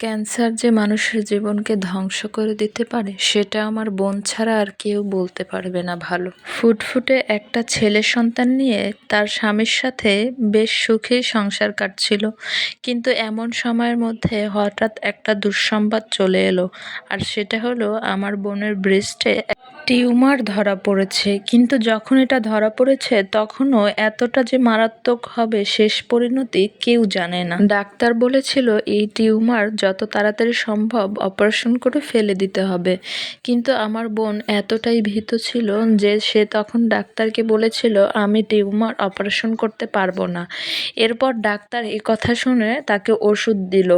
Cancer যে মানুষের জীবনকে ধ্বংস করে দিতে পারে, সেটা আমার বোন ছাড়া আর কেউ বলতে পারবে না ভালো। ফুটফুটে একটা ছেলে সন্তান নিয়ে তার স্বামীর সাথে বেশ সুখেই সংসার কাটছিল, কিন্তু এমন সময়ের মধ্যে হঠাৎ একটা দুঃসংবাদ চলে এলো, আর সেটা হলো আমার বোনের ব্রেস্টে টিউমার ধরা পড়েছে, কিন্তু যখন এটা ধরা পড়েছে, তখনও এতটা যে মারাত্মক হবে শেষ পরিণতি কেউ জানে না। ডাক্তার বলেছিল, এই টিউমার যত তাড়াতাড়ি সম্ভব অপারেশন করে ফেলে দিতে হবে। কিন্তু আমার বোন এতটাই ভীত ছিল যে সে তখন ডাক্তারকে বলেছিল, আমি টিউমার অপারেশন করতে পারব না। এরপর ডাক্তার এই কথা শুনে তাকে ওষুধ দিল।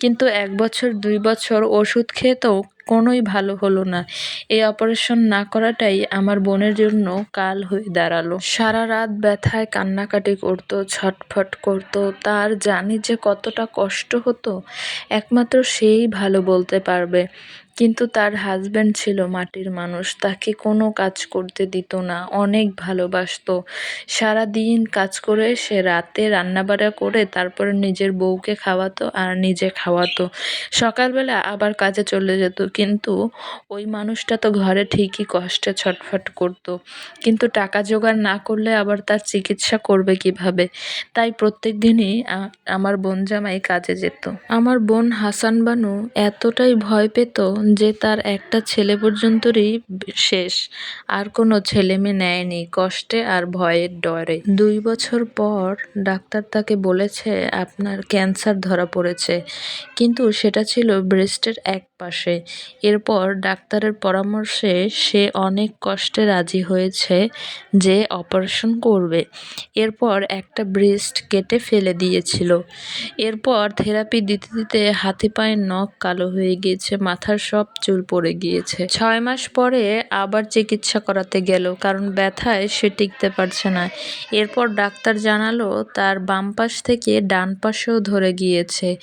কিন্তু এক বছর, দুই বছর ওষুধ খেতেও কোনোই ভালো হলো না। এই অপারেশন না করাটাই আমার বোনের জন্য কাল হয়ে দাঁড়াল। সারা রাত ব্যথায় কান্নাকাটি করত, ছটফট করত, তার জানি যে কতটা কষ্ট হতো, একমাত্র সেই ভালো বলতে পারবে। কিন্তু তার হাজব্যান্ড ছিল মাটির মানুষ। তাকে কোনো কাজ করতে দিত না, অনেক ভালোবাসতো। সারাদিন কাজ করে সে রাতে রান্নাবাড়া করে তারপরে নিজের বউকে খাওয়াতো আর নিজে খাওয়াতো। সকালবেলা আবার কাজে চলে যেত, কিন্তু ওই মানুষটা তো ঘরে ঠিকই কষ্টে ছটফট করতো। কিন্তু টাকা জোগাড় না করলে আবার তার চিকিৎসা করবে কীভাবে? তাই প্রত্যেক দিনই আমার বোন জামাই কাজে যেত। আমার বোন হাসান বানু এতটাই ভয় পেত যে তার একটা ছেলে পর্যন্তই শেষ। আর কোনো ছেলে মেয়ে নেয়নি, কষ্টে আর ভয়ের ডরে। দুই বছর পর ডাক্তার তাকে বলেছে, আপনার ক্যান্সার ধরা পড়েছে। কিন্তু সেটা ছিল ব্রেস্টের এক পাশে। এরপর ডাক্তারের পরামর্শে সে অনেক কষ্টে রাজি হয়েছে যে অপারেশন করবে। এরপর একটা ব্রেস্ট কেটে ফেলে দিয়েছিল। এরপর থেরাপি দিতে দিতে হাতে পায়ের নখ কালো হয়ে গিয়েছে, মাথার সব চুল পড়ে গিয়েছে। ছয় মাস পরে আবার চিকিৎসা করাতে গেল, কারণ ব্যথায় সে টিকতে পারছে না। এরপর ডাক্তার জানালো, তার বাম পাশ থেকে ডান পাশেও ধরে গিয়েছে।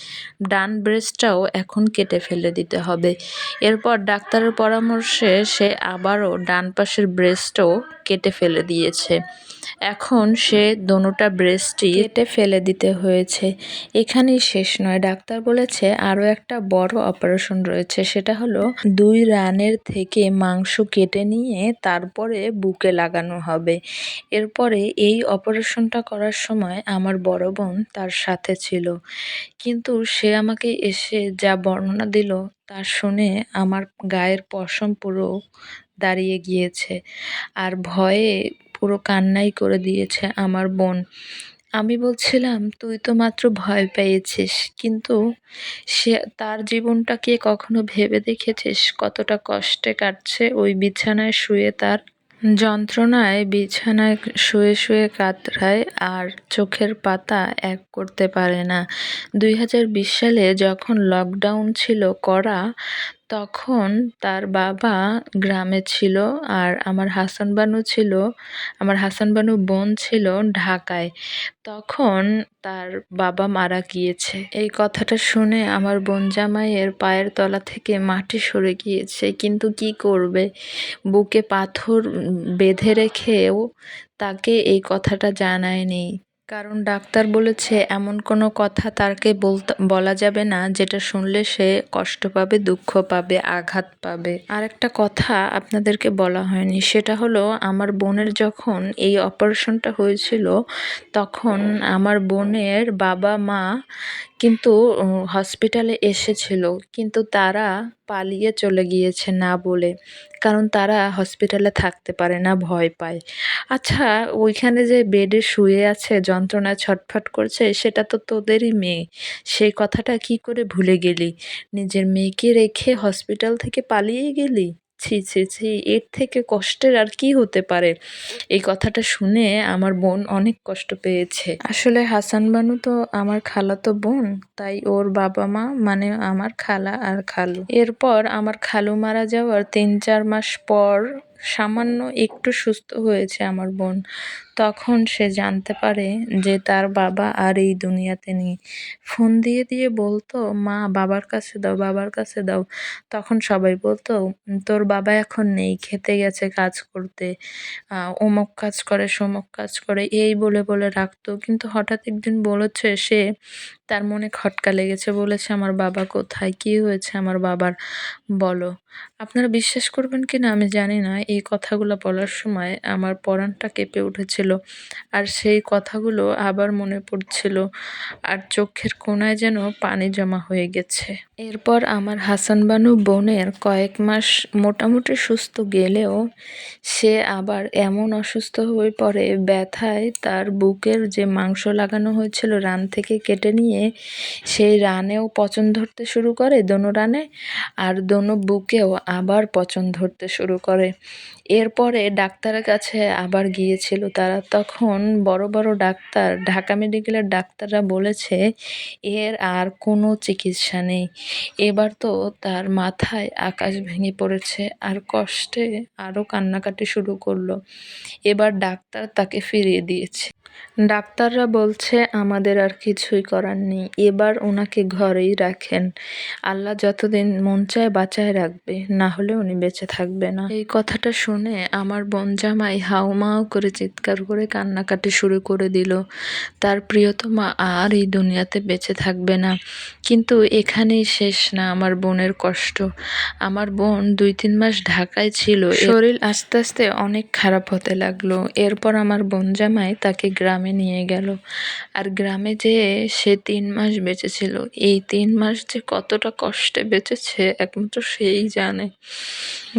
ডান ব্রেস্টটাও এখন কেটে ফেলে দিতে হবে। এরপর ডাক্তারের পরামর্শে সে আবারও ডান পাশের ব্রেস্টও কেটে ফেলে দিয়েছে। এখন সে দোনোটা ব্রেস্টই কেটে ফেলে দিতে হয়েছে। এখানেই শেষ নয়। ডাক্তার বলেছে, আরও একটা বড় অপারেশন রয়েছে, সেটা হলো দুই রানের থেকে মাংস কেটে নিয়ে তারপরে বুকে লাগানো হবে। এরপরে এই অপারেশনটা করার সময় আমার বড় বোন তার সাথে ছিল। কিন্তু সে আমাকে এসে যা বর্ণনা দিল তা শুনে আমার গায়ের পশম পুরো দাঁড়িয়ে গিয়েছে। আর ভয়ে পুরো কান্নাই করে দিয়েছে আমার বোন। আমি বলছিলাম, তুই তো মাত্র ভয় পেয়েছিস, কিন্তু সে, তার জীবনটাকে কখনো ভেবে দেখেছিস? কতটা কষ্টে কাটছে ওই বিছানায় শুয়ে তার যন্ত্রণায়, বিছানায় শুয়ে শুয়ে কাতরায় আর চোখের পাতা এক করতে পারে না। দুই হাজার বিশ সালে যখন লকডাউন ছিল, করা তখন তার বাবা গ্রামে ছিল আর আমার হাসান বানু ছিল, আমার হাসান বানু বোন ছিল ঢাকায়। তখন তার বাবা মারা গিয়েছে। এই কথাটা শুনে আমার বোন জামাইয়ের পায়ের তলা থেকে মাটি সরে গিয়েছে, কিন্তু কি করবে? বুকে পাথর বেঁধে রেখেও তাকে এই কথাটা জানায়নি। কারণ ডাক্তার বলেছে, এমন কোনো কথা তাকে বলা যাবে না যেটা শুনলে সে কষ্ট পাবে, দুঃখ পাবে, আঘাত পাবে। আর একটা কথা আপনাদেরকে বলা হয়নি, সেটা হলো আমার বোনের যখন এই অপারেশনটা হয়েছিল, তখন আমার বোনের বাবা মা কিন্তু হসপিটালে এসেছিল। কিন্তু তারা পালিয়ে চলে গিয়েছে না বলে। কারণ তারা হসপিটালে থাকতে পারে না, ভয় পায়। আচ্ছা ওইখানে যে বেডে শুয়ে আছে, যন্ত্রণায় ছটফট করছে, সেটা তো তোদেরই মেয়ে। সেই কথাটা কি করে ভুলে গেলি? নিজের মেয়েকে রেখে হসপিটাল থেকে পালিয়ে গেলি? ছি ছি ছি, এর থেকে কষ্টের আর কি হতে পারে? এই কথাটা শুনে আমার বোন অনেক কষ্ট পেয়েছে। আসলে হাসান বানু তো আমার খালাতো বোন, তাই ওর বাবা মা মানে আমার খালা আর খালু। এরপর আমার খালু মারা যাওয়ার তিন, চার মাস পর সামান্য একটু সুস্থ হয়েছে আমার বোন। তখন সে জানতে পারে যে তার বাবা আর এই দুনিয়াতে নেই। ফোন দিয়ে দিয়ে বলতো, মা, বাবার কাছে দাও, বাবার কাছে দাও। তখন সবাই বলতো, তোর বাবা এখন নেই, খেতে গেছে কাজ করতে। অমুক কাজ করে, সমক কাজ করে, এই বলে বলে রাখতো। কিন্তু হঠাৎ একদিন বলেছে সে, তার মনে খটকা লেগেছে। বলেছে, আমার বাবা কোথায়? কি হয়েছে আমার বাবার? বলো। আপনারা বিশ্বাস করবেন কি না আমি জানি না। এই কথাগুলো বলার সময় আমার পরাণটা কেঁপে উঠেছিল। আর সেই কথাগুলো আবার মনে পড়ছিল। আর চোখের কোণায় যেন পানি জমা হয়ে গেছে। এরপর আমার হাসান বানু বোনের কয়েক মাস মোটামুটি সুস্থ গেলেও সে আবার এমন অসুস্থ হয়ে পড়ে ব্যথায় তার বুকের যে মাংস লাগানো হয়েছিল রান থেকে কেটে নিয়ে, সেই রানেও পচন ধরতে শুরু করে দোনো রানে, আর দোনো বুকেও আবার পচন ধরতে শুরু করে। এরপরে ডাক্তারের কাছে আবার গিয়েছিল তারা। তখন বড় বড় ডাক্তার, ঢাকা মেডিকেলের ডাক্তাররা বলেছে, এর আর কোনো চিকিৎসা নেই। এবার তো তার মাথায় আকাশ ভেঙে পড়েছে আর কষ্টে আরও কান্নাকাটি শুরু করল। এবার ডাক্তার তাকে ফিরিয়ে দিয়েছে। ডাক্তাররা বলছে আমাদের আর কিছুই করার নেই। এবার ওনাকে ঘরেই রাখেন। আল্লাহ যতদিন মন চায় বাঁচায় রাখবে না হলে উনি বেঁচে থাকবে না। এই কথাটা শুনে আমার বোন জামাই হাউমাউ করে চিৎকার করে কান্নাকাটি শুরু করে দিল। তার প্রিয়তমা আর এই দুনিয়াতে বেঁচে থাকবে না। কিন্তু এখানেই শেষ না আমার বোনের কষ্ট। আমার বোন দুই তিন মাস ঢাকায় ছিল। শরীর আস্তে আস্তে অনেক খারাপ হতে লাগল। এরপর আমার বোন জামাই তাকে গ্রামে নিয়ে গেল। আর গ্রামে যেয়ে সে তিন মাস বেঁচেছিল এই তিন মাস যে কতটা কষ্টে বেঁচেছে একমাত্র সেই জানে।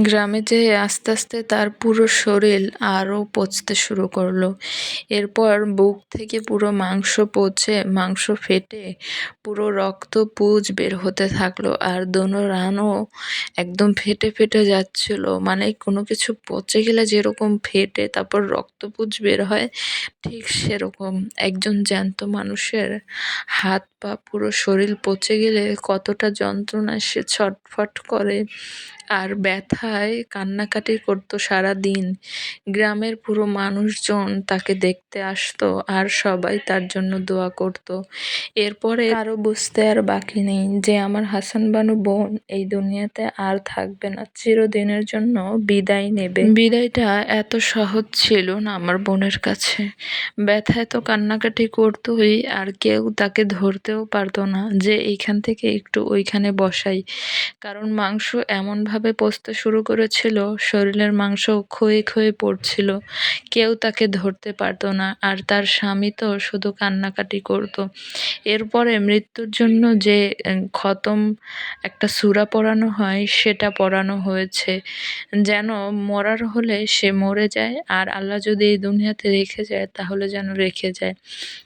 গ্রামে যেয়ে আস্তে আস্তে তার পুরো শরীর আরও পচতে শুরু করল। এরপর বুক থেকে পুরো মাংস পচে, মাংস ফেটে পুরো রক্ত পুজ বের হতে থাকল। আর দোনো রানও একদম ফেটে ফেটে যাচ্ছিল। মানে কোনো কিছু পচে গেলে যেরকম ফেটে তারপর রক্তপুঞ্জ বের হয়, ঠিক সেরকম একজন জ্যান্ত মানুষের হাত পা পুরো শরীর পচে গেলে কতটা যন্ত্রণায় সে ছটফট করে। আর ব্যথায় কান্নাকাটি করতো সারা দিন গ্রামের পুরো মানুষজন তাকে দেখতে আসতো আর সবাই তার জন্য দোয়া করত। এরপরে আরও বুঝতে আর বাকি নেই যে আমার হাসান বানু বোন এই দুনিয়াতে আর থাকবে না, চিরদিনের জন্য বিদায় নেবে। বিদায়টা এত সহজ ছিল না আমার বোনের কাছে। ব্যথায় তো কান্নাকাটি করতোই আর কেউ তাকে ধরতেও পারতো না যে এইখান থেকে একটু ওইখানে বসাই। কারণ মাংস এমনভাবে পচতে শুরু করেছিল, শরীরের মাংস ক্ষয়ে ক্ষয়ে পড়ছিল। কেউ তাকে ধরতে পারতো না, আর তার স্বামী তো শুধু কান্নাকাটি করতো। এরপরে মৃত্যুর জন্য যে খতম একটা সূরা পড়ানো হয়, সেটা পড়ানো হয়েছে। যেন মরার হলে সে মরে যায়, আর আল্লাহ যদি এই দুনিয়াতে রেখে যায়, তাহলে যেন রেখে যায়।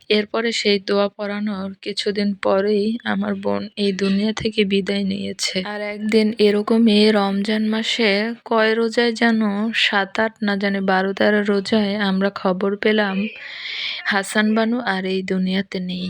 এরপরে সেই দোয়া পড়ানোর কিছুদিন পরেই আমার বোন এই দুনিয়া থেকে বিদায় নিয়েছে। আর একদিন এরকমই রমজান মাসে কয় রোজায় যেন সাত, আট, না জানে, বারো, তেরো রোজায় আমরা খবর পেলাম, হাসান বানু আর এই দুনিয়াতে নেই।